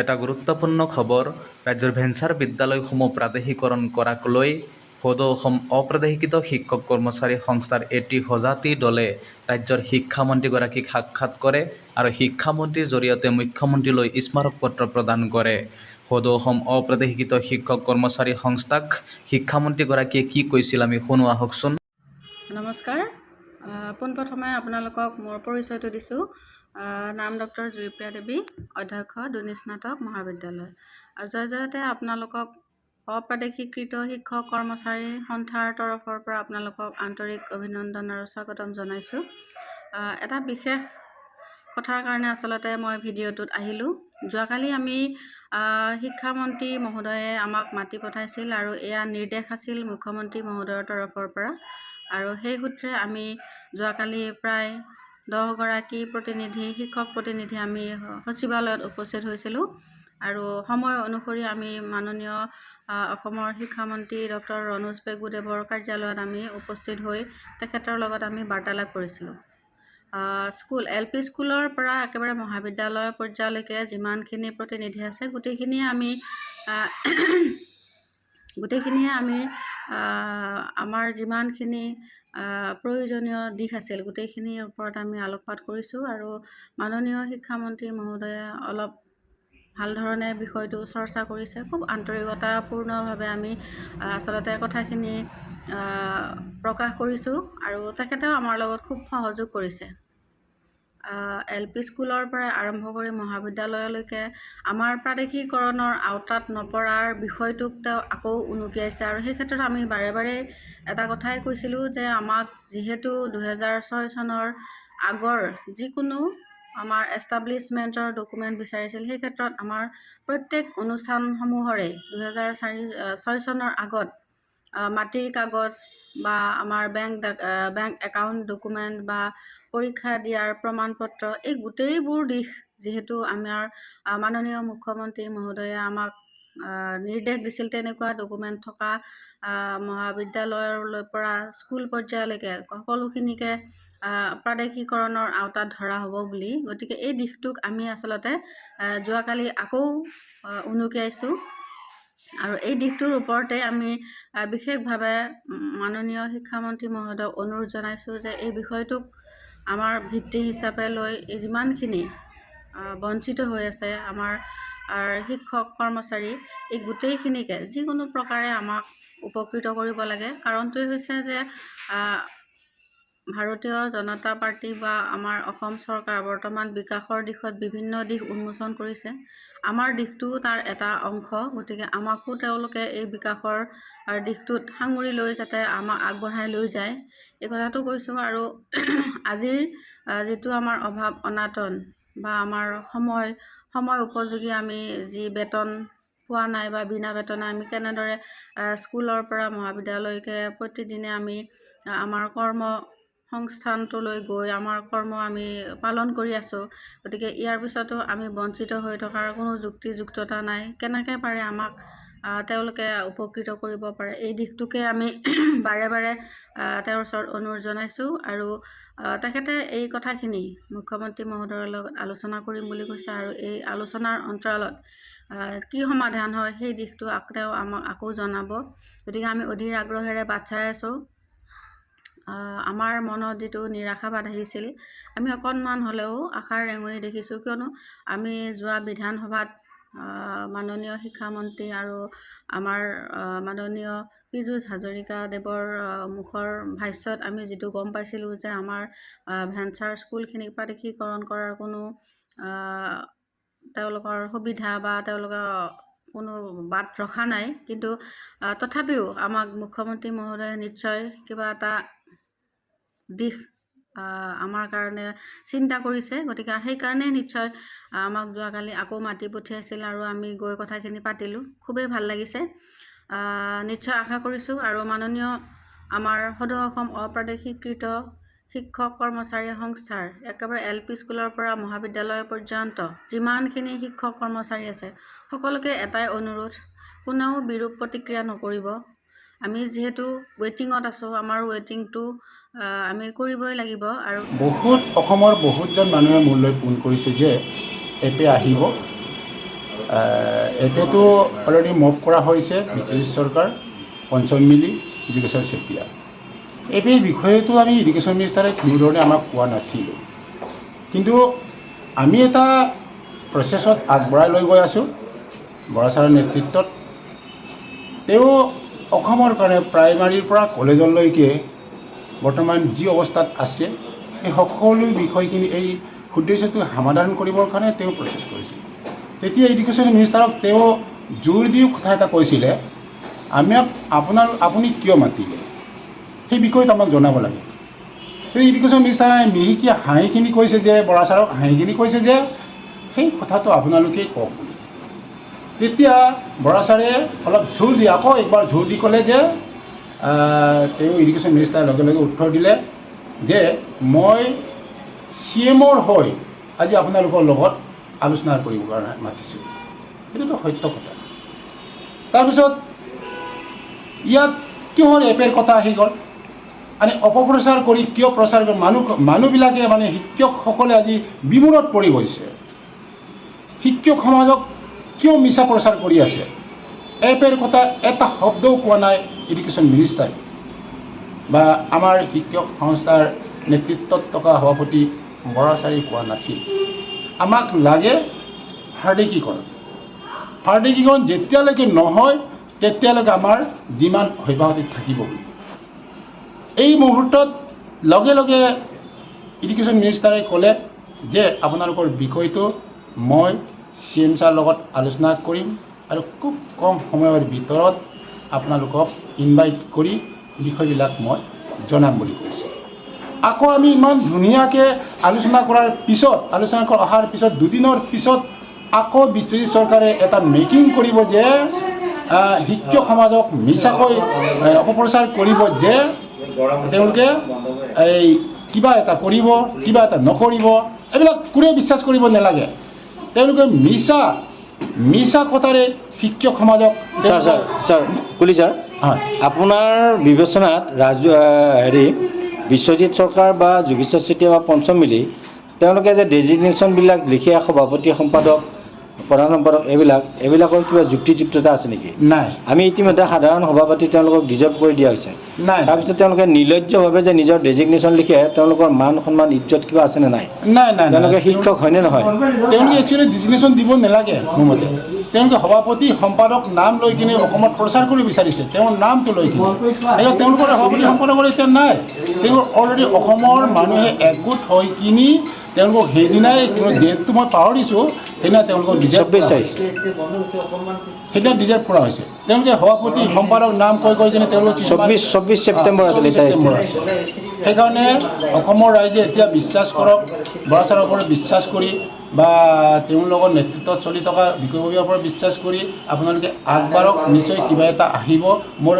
এটা গুৰুত্বপূৰ্ণ খবৰ। ৰাজ্যৰ ভেঞ্চাৰ বিদ্যালয়সমূহ প্ৰাদেশিকৰণ কৰাক লৈ সদৌ অপ্ৰাদেশিকৃত শিক্ষক কৰ্মচাৰী সংস্থাৰ এটি সজাতি দলে ৰাজ্যৰ শিক্ষামন্ত্ৰীগৰাকীক সাক্ষাৎ কৰে আৰু শিক্ষামন্ত্ৰীৰ জৰিয়তে মুখ্যমন্ত্ৰীলৈ স্মাৰক পত্ৰ প্ৰদান কৰে। সদৌ অসম অপ্ৰাদেশিকৃত শিক্ষক কৰ্মচাৰী সংস্থাক শিক্ষামন্ত্ৰীগৰাকীয়ে কি কৈছিল আমি শুনো আহকচোন নমস্কাৰ। পোনপ্ৰথমে আপোনালোকক মোৰ পৰিচয়টো দিছোঁ। নাম ডক্টৰ জুৰিপ্ৰিয়া দেৱী অধ্যক্ষ দুনি স্নাতক মহাবিদ্যালয়। আৰু জয় জয়তে আপোনালোকক অপ্ৰাদেশীকৃত শিক্ষক কৰ্মচাৰী সন্থাৰ তৰফৰ পৰা আপোনালোকক আন্তৰিক অভিনন্দন আৰু স্বাগতম জনাইছোঁ। এটা বিশেষ কথাৰ কাৰণে আচলতে মই ভিডিঅ'টোত আহিলোঁ। যোৱাকালি আমি শিক্ষামন্ত্ৰী মহোদয়ে আমাক মাতি পঠাইছিল আৰু এয়া নিৰ্দেশ আছিল মুখ্যমন্ত্ৰী মহোদয়ৰ তৰফৰ পৰা। আৰু সেই সূত্ৰে আমি যোৱাকালি প্ৰায় দহগৰাকী প্ৰতিনিধি শিক্ষক প্ৰতিনিধি আমি সচিবালয়ত উপস্থিত হৈছিলোঁ। আৰু সময় অনুসৰি আমি মাননীয় অসমৰ শিক্ষামন্ত্ৰী ডক্টৰ ৰণোজ পেগুদেৱৰ কাৰ্যালয়ত আমি উপস্থিত হৈ তেখেতৰ লগত আমি বাৰ্তালাপ কৰিছিলোঁ। স্কুল এল পি স্কুলৰ পৰা একেবাৰে মহাবিদ্যালয় পৰ্যায়লৈকে যিমানখিনি প্ৰতিনিধি আছে গোটেইখিনিয়ে আমি গোটেইখিনিয়ে আমি আমাৰ যিমানখিনি প্ৰয়োজনীয় দিশ আছিল গোটেইখিনিৰ ওপৰত আমি আলোকপাত কৰিছোঁ আৰু মাননীয় শিক্ষামন্ত্ৰী মহোদয়ে অলপ ভাল ধৰণে বিষয়টো চৰ্চা কৰিছে। খুব আন্তৰিকতাপূৰ্ণভাৱে আমি আচলতে কথাখিনি প্ৰকাশ কৰিছোঁ আৰু তেখেতেও আমাৰ লগত খুব সহযোগ কৰিছে। এল পি স্কুলৰ পৰা আৰম্ভ কৰি মহাবিদ্যালয়লৈকে আমাৰ প্ৰাদেশিকৰণৰ আওতাত নপৰাৰ বিষয়টোক তেওঁ আকৌ উনুকিয়াইছে আৰু সেই ক্ষেত্ৰত আমি বাৰে বাৰে এটা কথাই কৈছিলোঁ যে আমাক যিহেতু দুহেজাৰ ছয় চনৰ আগৰ যিকোনো আমাৰ এষ্টাব্লিছমেণ্টৰ ডকুমেণ্ট বিচাৰিছিল সেই ক্ষেত্ৰত আমাৰ প্ৰত্যেক অনুষ্ঠানসমূহৰে দুহেজাৰ চাৰি ছয় চনৰ আগত মাটিৰ কাগজ বা আমাৰ বেংক বেংক একাউণ্ট ডকুমেণ্ট বা পৰীক্ষা দিয়াৰ প্ৰমাণ পত্ৰ এই গোটেইবোৰ দিশ যিহেতু আমাৰ মাননীয় মুখ্যমন্ত্ৰী মহোদয়ে আমাক নিৰ্দেশ দিছিল তেনেকুৱা ডকুমেণ্ট থকা মহাবিদ্যালয়ৰ পৰা স্কুল পৰ্যায়লৈকে সকলোখিনিকে প্ৰাদেশিকৰণৰ আওতাত ধৰা হ'ব বুলি। গতিকে এই দিশটোক আমি আচলতে যোৱাকালি আকৌ উনুকিয়াইছোঁ। আৰু এই দিশটোৰ ওপৰতে আমি বিশেষভাৱে মাননীয় শিক্ষামন্ত্ৰী মহোদয়ক অনুৰোধ জনাইছোঁ যে এই বিষয়টোক আমাৰ ভিত্তি হিচাপে লৈ যিমানখিনি বঞ্চিত হৈ আছে আমাৰ শিক্ষক কৰ্মচাৰী এই গোটেইখিনিকে যিকোনো প্ৰকাৰে আমাক উপকৃত কৰিব লাগে। কাৰণটোৱে হৈছে যে ভাৰতীয় জনতা পাৰ্টি বা আমাৰ অসম চৰকাৰ বৰ্তমান বিকাশৰ দিশত বিভিন্ন দিশ উন্মোচন কৰিছে। আমাৰ দিশটোও তাৰ এটা অংশ। গতিকে আমাকো তেওঁলোকে এই বিকাশৰ দিশটোত সাঙুৰি লৈ যাতে আমাক আগবঢ়াই লৈ যায়। এই কথাটো কৈছোঁ আৰু আজিৰ যিটো আমাৰ অভাৱ অনাটন বা আমাৰ সময় সময় উপযোগী আমি যি বেতন পোৱা নাই বা বিনা বেতনে আমি কেনেদৰে স্কুলৰ পৰা মহাবিদ্যালয়লৈকে প্ৰতিদিনে আমি আমাৰ কৰ্ম সংস্থানটোলৈ গৈ আমাৰ কৰ্ম আমি পালন কৰি আছোঁ। গতিকে ইয়াৰ পিছতো আমি বঞ্চিত হৈ থকাৰ কোনো যুক্তিযুক্ততা নাই। কেনেকৈ পাৰে আমাক তেওঁলোকে উপকৃত কৰিব পাৰে? এই দিশটোকে আমি বাৰে বাৰে তেওঁৰ ওচৰত অনুৰোধ জনাইছোঁ আৰু তেখেতে এই কথাখিনি মুখ্যমন্ত্ৰী মহোদয়ৰ লগত আলোচনা কৰিম বুলি কৈছে আৰু এই আলোচনাৰ অন্তৰালত কি সমাধান হয় সেই দিশটো তেওঁ আমাক আকৌ জনাব। গতিকে আমি অধীৰ আগ্ৰহেৰে বাট চাই আছোঁ। আমাৰ মনত যিটো নিৰাশাবাদ আহিছিল আমি অকণমান হ'লেও আশাৰ ৰেঙনি দেখিছোঁ কিয়নো আমি যোৱা বিধানসভাত মাননীয় শিক্ষামন্ত্ৰী আৰু আমাৰ মাননীয় পীযুষ হাজৰিকাদেৱৰ মুখৰ ভাষ্যত আমি যিটো গম পাইছিলোঁ যে আমাৰ ভেঞ্চাৰ স্কুলখিনিক প্ৰাদেশিকৰণ কৰাৰ কোনো তেওঁলোকৰ সুবিধা বা তেওঁলোকৰ কোনো বাট ৰখা নাই। কিন্তু তথাপিও আমাক মুখ্যমন্ত্ৰী মহোদয়ে নিশ্চয় কিবা এটা দিশ আমাৰ কাৰণে চিন্তা কৰিছে। গতিকে সেইকাৰণে নিশ্চয় আমাক যোৱাকালি আকৌ মাতি পঠিয়াইছিল আৰু আমি গৈ কথাখিনি পাতিলোঁ। খুবেই ভাল লাগিছে। নিশ্চয় আশা কৰিছোঁ আৰু মাননীয় আমাৰ সদৌ অসম অপ্ৰাদেশীকৃত শিক্ষক কৰ্মচাৰী সংস্থাৰ একেবাৰে এল পি স্কুলৰ পৰা মহাবিদ্যালয় পৰ্যন্ত যিমানখিনি শিক্ষক কৰ্মচাৰী আছে সকলোকে এটাই অনুৰোধ কোনেও বিৰূপ প্ৰতিক্ৰিয়া নকৰিব। আমি যিহেতু ৱেটিঙত আছোঁ, আমাৰ ৱেটিংটো আমি কৰিবই লাগিব আৰু বহুত, অসমৰ বহুতজন মানুহে মোলৈ ফোন কৰিছে যে এপে আহিব। এতিয়াতো অলৰেডি মুভ কৰা হৈছে, বিজেপি চৰকাৰ, পঞ্চম মিলি ইডুকেশ্যন চেতিয়া এই বিষয়েতো আমি ইডুকেশ্যন মিনিষ্টাৰে কোনো ধৰণে আমাক কোৱা নাছিলোঁ। কিন্তু আমি এটা প্ৰচেছত আগবঢ়াই লৈ গৈ আছোঁ, বৰা ছাৰৰ নেতৃত্বত। তেওঁ অসমৰ কাৰণে প্ৰাইমাৰীৰ পৰা কলেজলৈকে বৰ্তমান যি অৱস্থাত আছে সেই সকলো বিষয়খিনি এই উদ্দেশ্যটো সমাধান কৰিবৰ কাৰণে তেওঁ প্ৰচেছ কৰিছিল। তেতিয়া এডুকেশ্যন মিনিষ্টাৰক তেওঁ জোৰ দি কথা এটা কৈছিলে আমাক আপোনাৰ আপুনি কিয় মাতিলে? সেই বিষয়টো আমাক জনাব লাগে। সেই এডুকেশ্যন মিনিষ্টাৰে মিহিকি হাঁহিখিনি কৈছে যে বৰা ছাৰক হাঁহিখিনি কৈছে যে সেই কথাটো আপোনালোকেই কওক বুলি। তেতিয়া বৰা ছাৰে অলপ জোৰ দি আকৌ একবাৰ জোৰ দি ক'লে যে তেওঁ ইডুকেশ্যন মিনিষ্টাৰৰ লগে লগে উত্তৰ দিলে যে, মই চি এমৰ হৈ আজি আপোনালোকৰ লগত আলোচনা কৰিবৰ কাৰণে মাতিছোঁ। সেইটোতো সত্য কথা। তাৰপিছত ইয়াত কিহৰ এপেৰ কথা আহি গ'ল? মানে অপপ্ৰচাৰ কৰি কিয় প্ৰচাৰ কৰি, মানুহ, মানুহবিলাকে মানে শিক্ষকসকলে আজি বিমূৰত পৰি গৈছে। শিক্ষক সমাজক কিয় মিছা প্ৰচাৰ কৰি আছে? এপেৰ কথা এটা শব্দও কোৱা নাই এডুকেশ্যন মিনিষ্টাৰে বা আমাৰ শিক্ষক সংস্থাৰ নেতৃত্বত থকা সভাপতি বৰাচাৰী কোৱা নাছিল। আমাক লাগে হাৰ্দিকীকৰণ হাৰ্দিকীকৰণ যেতিয়ালৈকে নহয় তেতিয়ালৈকে আমাৰ ডিমাণ্ড অব্যাহতি থাকিব। এই মুহূৰ্তত লগে লগে এডুকেশ্যন মিনিষ্টাৰে ক'লে যে আপোনালোকৰ বিষয়টো মই চি এম ছাৰ লগত আলোচনা কৰিম আৰু খুব কম সময়ৰ ভিতৰত আপোনালোকক ইনভাইট কৰি বিষয়বিলাক মই জনাম বুলি কৈছে। আকৌ আমি ইমান ধুনীয়াকৈ আলোচনা কৰাৰ পিছত আলোচনা কৰা অহাৰ পিছত দুদিনৰ পিছত আকৌ বিজেপি চৰকাৰে এটা মেকিং কৰিব যে শিক্ষক সমাজক মিছাকৈ অপপ্ৰচাৰ কৰিব যে তেওঁলোকে এই কিবা এটা কৰিব কিবা এটা নকৰিব এইবিলাক কোনেও বিশ্বাস কৰিব নালাগে। তেওঁলোকে মিছা মিছা কথাৰে শিক্ষক সমাজক ছাৰ ছাৰ ছাৰ কুলি ছাৰ হয়। আপোনাৰ বিবেচনাত ৰাজু হেৰি বিশ্বজিৎ চৰকাৰ বা যোগেশ্বৰ চেতিয়া বা পঞ্চম মিলি তেওঁলোকে যে ডেজিগনেশ্যনবিলাক লিখে সভাপতি সম্পাদক প্ৰধান সম্পাদক এইবিলাক এইবিলাকৰ কিবা যুক্তিযুক্ততা আছে নেকি? নাই। আমি ইতিমধ্যে সাধাৰণ সভাপতি তেওঁলোকক ডিজৰ্ভ কৰি দিয়া হৈছে। নাই। তাৰপিছত তেওঁলোকে নিৰ্লজ্জভাৱে যে নিজৰ ডেজিগনেশ্যন লিখে তেওঁলোকৰ মান সন্মান ইজ্জত কিবা আছেনে নাই? নাই নাই তেওঁলোকে শিক্ষক হয়নে নহয়? তেওঁলোকে একচুৱেলি ডিজিগনেশ্যন দিব নালাগে মোৰ মতে। তেওঁলোকে সভাপতি সম্পাদক নাম লৈ কিনে অসমত প্ৰচাৰ কৰিব বিচাৰিছে। তেওঁৰ নামটো লৈ কিনে। তেওঁলোকৰ সভাপতি সম্পাদকৰ এতিয়া নাই। তেওঁ অলৰেডি অসমৰ মানুহে একগোট হৈ কিনি তেওঁলোকক সেইদিনাই ডেটটো মই পাহৰিছোঁ। সেইদিনা তেওঁলোকক ডিজাৰ্ভ তাৰিখ। সেইদিনা ডিজাৰ্ভ কৰা হৈছে। তেওঁলোকে সভাপতি সম্পাদক নাম কৈ কৈ কিনে তেওঁলোক চৌব্বিছ চৌব্বিছ ছেপ্টেম্বৰ আছিলে আছে। সেইকাৰণে অসমৰ ৰাইজে এতিয়া বিশ্বাস কৰক বৰা ছাৰৰ ওপৰত বিশ্বাস কৰি বা তেওঁৰ লগত নেতৃত্বত চলি থকা বিষয়ববীয়াৰ ওপৰত বিশ্বাস কৰি আপোনালোকে আগবাঢ়ক। নিশ্চয় কিবা এটা আহিব। মোৰ